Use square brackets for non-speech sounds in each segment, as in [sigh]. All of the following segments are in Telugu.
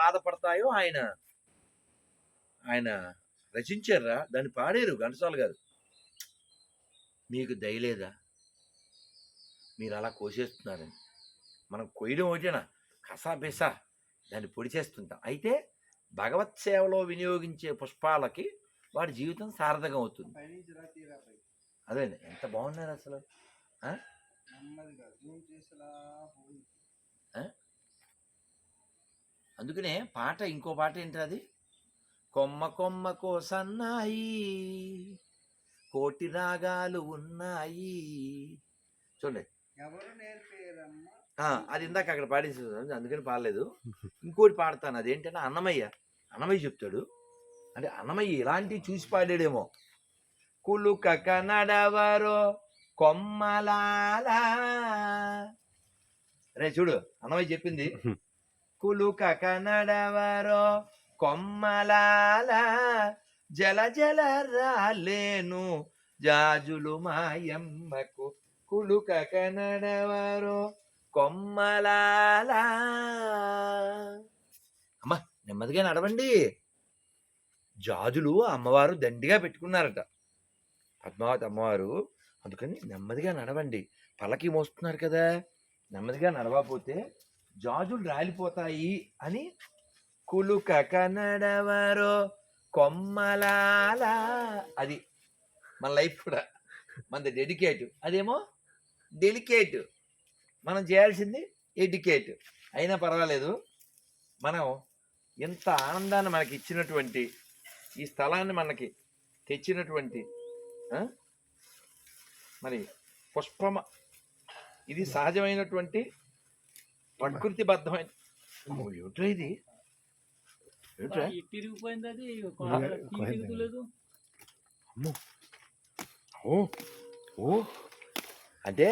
బాధపడతాయో ఆయన ఆయన రచించారా దాన్ని పాడారు ఘంటసాల గారు. మీకు దయలేదా మీరు అలా కోసేస్తున్నారని. మనం కొయ్యడం ఒకటేనా? కసా బిసా దాన్ని పొడి చేస్తుంటాం. అయితే భగవత్ సేవలో వినియోగించే పుష్పాలకి వాడి జీవితం సార్థకం అవుతుంది. అదే ఎంత బాగున్నారు అసలు అందుకనే పాట ఇంకో పాట ఏంటి అది కొమ్మ కొమ్మ కోసన్నాయి కోటి రాగాలు ఉన్నాయి. చూడండి. ఎవరు నేర్పేరమ్మా? ఆ, అది ఇందాక అక్కడ పాడించాను అందుకని పాడలేదు. ఇంకోటి పాడతాను అదేంటంటే అన్నమయ్య అన్నమయ్య చెప్తాడు. అంటే అన్నమయ్య ఇలాంటివి చూసి పాడాడేమో. కులుక నడవరో కొమ్మలాలా. రే చూడు అన్నమయ్య చెప్పింది. కులుక కనడవరో కొమ్మలాల జల జల రాలేను జాజులు మాయమ్మకు కులుక కనడవరో కొమ్మలాల. అమ్మ నెమ్మదిగా నడవండి. జాజులు అమ్మవారు దండిగా పెట్టుకున్నారట. పద్మావతి అమ్మవారు అందుకని నెమ్మదిగా నడవండి. పల్లకి మోస్తున్నారు కదా. నెమ్మదిగా నడవకపోతే జాజులు రాలిపోతాయి అని కులుక కనడవరో కొమ్మలాలా. అది మన లైఫ్ కూడా మనది డెడికేట్. అదేమో డెలికేట్. మనం చేయాల్సింది ఎడ్యుకేట్. అయినా పర్వాలేదు మనం ఇంత ఆనందాన్ని మనకి ఇచ్చినటువంటి ఈ స్థలాన్ని మనకి తెచ్చినటువంటి మరి పుష్పమ ఇది సహజమైనటువంటి ప్రకృతిబద్ధమైన ఓ, ఏమిట్రా ఇది? ఏమిట్రా? తిరిగిపోయింది అది కొద్దిగా- తిరుగులేదు. ఓ ఓ. అంటే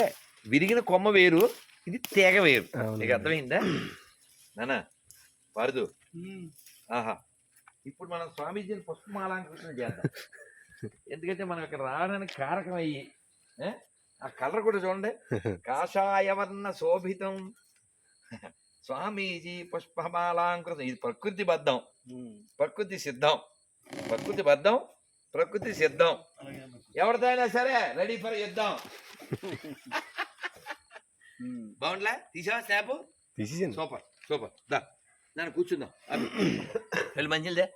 విరిగిన కొమ్మ వేరు ఇది తీగ వేరు. నీకు అర్థమైందా? నానా పారదు. ఆహా. ఇప్పుడు మనం స్వామీజీని పుష్పమాలంకృతం చేద్దాం. [laughs] ఎందుకంటే మనం ఇక్కడ రావడానికి కారకం అయ్యి ఏ? ఆ కలర్ కూడా చూడండి. [laughs] కాషాయవర్ణ శోభితం. [laughs] స్వామీజీ పుష్పమాలాంకృతం ఇది ప్రకృతి బద్ధం. ప్రకృతి సిద్ధం. ప్రకృతి బద్ధం ప్రకృతి సిద్ధం. ఎవరితో అయినా సరే రెడీ ఫర్ యుద్ధం. బాగుండ్లా తీసావా స్నాప్ తీసేసాను. Super super. దా నన్ను కూర్చుందాం. అబ్బి. [coughs] వెళ్ళి మంచిదే